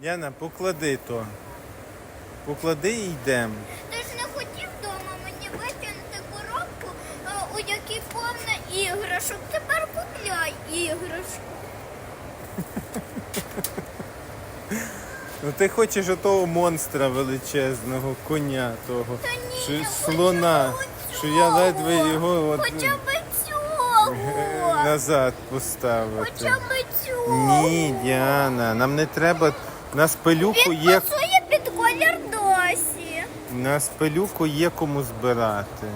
Яна, поклади то. Поклади і йдемо. Ти ж не хотів вдома мені витягнути коробку, е, у якій повна іграшок. Тепер купляй іграшку. Ну ти хочеш отого монстра величезного, коня того. Та ні, що, я слона. хочу Що я ледве цього. його от, Хоча б цього. назад поставити. Хоча б цього. Ні, Діана, нам не треба. На спелюку Він є. пасує під колір досі. На спелюку є кому збирати.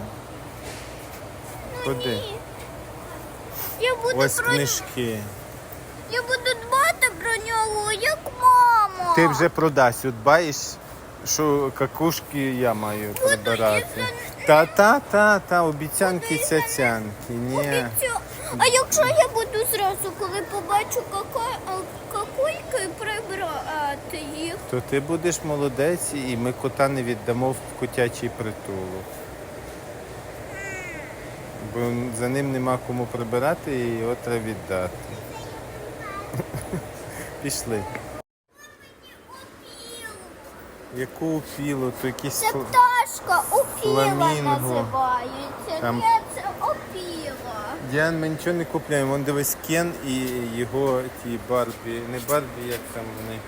Ходи. Ні. Я буду Ось про книжки. я буду дбати про нього, як мама. Ти вже продасть, от баєш, що какушки я маю прибирати. Та, та, та, та, обіцянки цяцянки. Ні. Обіцяю. А якщо я буду зразу, коли побачу кака- а, какульки, їх? То ти будеш молодець і ми кота не віддамо в котячий притулок. Бо за ним нема кому прибирати і його треба віддати. Пішли. Яку опілу, то якісь Це фл- пташка, опіла Фламінго. називається. Там- Ні, це опіла. Діан, ми нічого не купляємо. Вон дивись Кен і його ті Барбі. Не Барбі, як там вони.